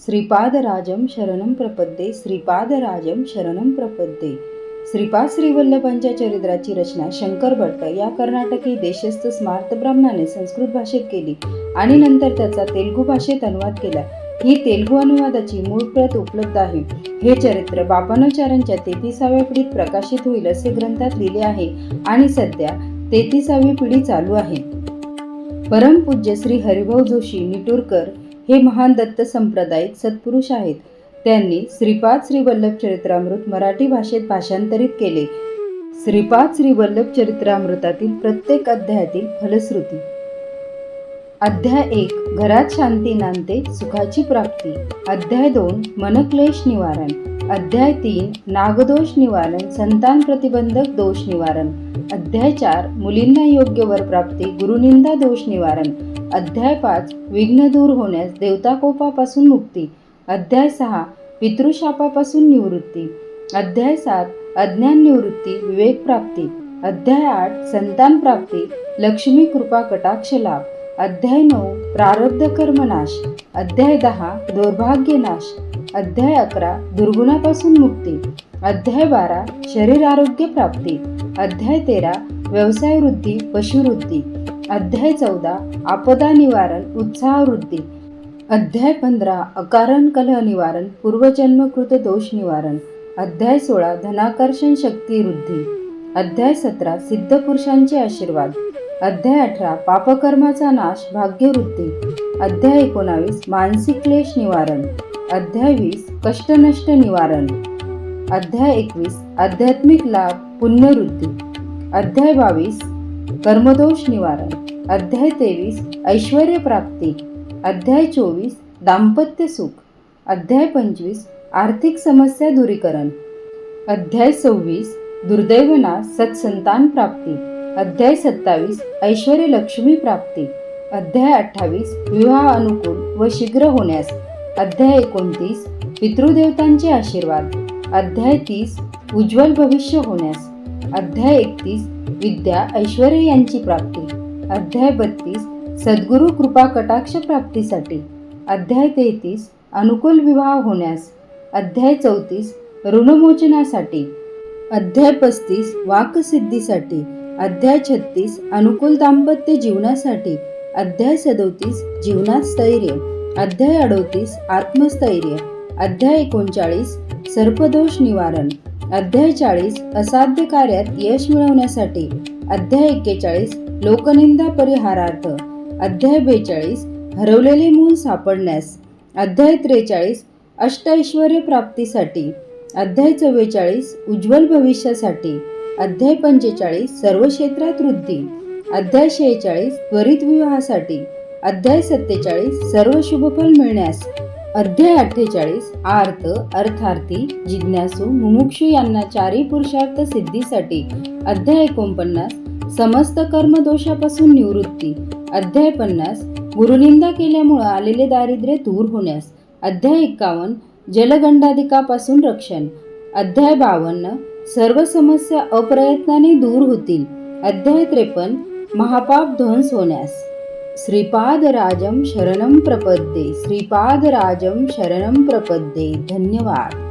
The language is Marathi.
श्रीपादराजम शरणम प्रपद्ये श्रीपादराजम शरणम प्रपद्ये. श्रीपाद श्रीवल्लभांच्या चरित्राची रचना शंकर भट्ट या कर्नाटकी देशस्थ स्मार्त ब्राह्मणाने संस्कृत भाषेत केली आणि नंतर त्याचा तेलुगू भाषेत अनुवाद केला. ही तेलुगू अनुवादाची मूळ प्रत उपलब्ध आहे. हे चरित्र बापानाचार्यांच्या तेहतीसाव्या पिढीत प्रकाशित होईल असे ग्रंथात लिहिले आहे आणि सध्या तेहतीसावी पिढी चालू आहे. परमपूज्य श्री हरिभाऊ जोशी निटूरकर हे महान दत्त संप्रदायिक सत्पुरुष आहेत. त्यांनी श्रीपाद श्रीवल्लभ चरित्रामृत मराठी भाषेत भाषांतरित केले. श्रीपाद श्रीवल्लभ चरित्रामृतातील प्रत्येक अध्यायातील फलश्रुती. अध्याय एक घरात शांती नांदते सुखाची प्राप्ती. अध्याय दोन मनक्लेश निवारण. अध्याय तीन नागदोष निवारण संतान प्रतिबंधक दोष निवारण. अध्याय चार मुलींना योग्य वर प्राप्ती गुरुनिंदा दोष निवारण. अध्याय पाच विघ्न दूर होण्यास देवताकोपापासून मुक्ती. अध्याय सहा पितृशापापासून निवृत्ती. अध्याय सात अज्ञान निवृत्ती विवेक प्राप्ती. अध्याय आठ संतान प्राप्ती लक्ष्मी कृपा कटाक्ष लाभ. अध्याय नऊ प्रारब्ध कर्मनाश अध्याय दहा दौर्भाग्य नाश. अध्याय अकरा दुर्गुणापासून मुक्ती. अध्याय बारा शरीर आरोग्य प्राप्ती. अध्याय तेरा व्यवसाय वृद्धी पशुवृद्धी अध्याय चौदा आपदा निवारण उत्साहवृद्धी अध्याय पंधरा अकारण कलह निवारण पूर्वजन्मकृत दोष निवारण. अध्याय सोळा धनाकर्षण शक्ती वृद्धी अध्याय सतरा सिद्ध पुरुषांचे आशीर्वाद. अध्याय अठरा पापकर्माचा नाश भाग्यवृद्धी अध्याय एकोणावीस मानसिक क्लेश निवारण. अध्याय वीस कष्टनष्ट निवारण. अध्याय एकवीस आध्यात्मिक लाभ पुण्यवृद्धी अध्याय बावीस कर्मदोष निवारण. अध्याय तेवीस ऐश्वर प्राप्ती. अध्याय चोवीस दाम्पत्य सुख. अध्याय पंचवीस आर्थिक समस्या दूरीकरण. अध्याय सव्वीस दुर्दैवना सत्संतान प्राप्ती. अध्याय सत्तावीस ऐश्वर्य लक्ष्मी प्राप्ती. अध्याय अठ्ठावीस विवाह अनुकूल व शीघ्र होण्यास. अध्याय एकोणतीस पितृदेवतांचे आशीर्वाद. अध्याय तीस उज्ज्वल भविष्य होण्यास. अध्याय एकतीस विद्या ऐश्वर यांची प्राप्ती. अध्याय बत्तीस सद्गुरु कृपा कटाक्ष प्राप्तीसाठी. अध्याय तेहतीस अनुकूल विवाह होण्यास. अध्याय चौतीस ऋणमोचनासाठी. अध्याय पस्तीस वाकसिद्धीसाठी. अध्याय छत्तीस अनुकूल दाम्पत्य जीवनासाठी. अध्याय सदोतीस जीवनात स्थैर्य. अध्याय अडोतीस आत्मस्थैर्य. अध्याय एकोणचाळीस सर्पदोष निवारण. अध्याय चाळीस असाध्य कार्यात यश मिळवण्यासाठी. अध्याय एक्केचाळीस लोकनिंदा परिहारार्थ. अध्याय बेचाळीस हरवलेले मूल सापडण्यास. अध्याय त्रेचाळीस अष्टऐश्वर्य प्राप्तीसाठी. अध्याय चव्वेचाळीस उज्ज्वल भविष्यासाठी. अध्याय पंचेचाळीस सर्व क्षेत्रात वृद्धी. अध्याय शेहेचाळीस त्वरित विवाहासाठी. अध्याय सत्तेचाळीस सर्व शुभफल मिळण्यास. अध्याय अठ्ठेचाळीस आर्थ अर्थार्थी जिज्ञासू मुमुक्षू यांना चारी पुरुषार्थ सिद्धीसाठी. अध्याय एकोणपन्नास समस्त कर्मदोषापासून निवृत्ती. अध्याय पन्नास गुरुनिंदा केल्यामुळं आलेले दारिद्र्य दूर होण्यास. अध्याय एक्कावन्न जलगंडाधिकापासून रक्षण. अध्याय बावन्न सर्व समस्या अप्रयत्नाने दूर होतील. अध्याय त्रेपन्न महापाप ध्वंस होण्यास. श्रीपादराजं शरणं प्रपद्ये श्रीपादराजं शरणं प्रपद्ये धन्यवाद।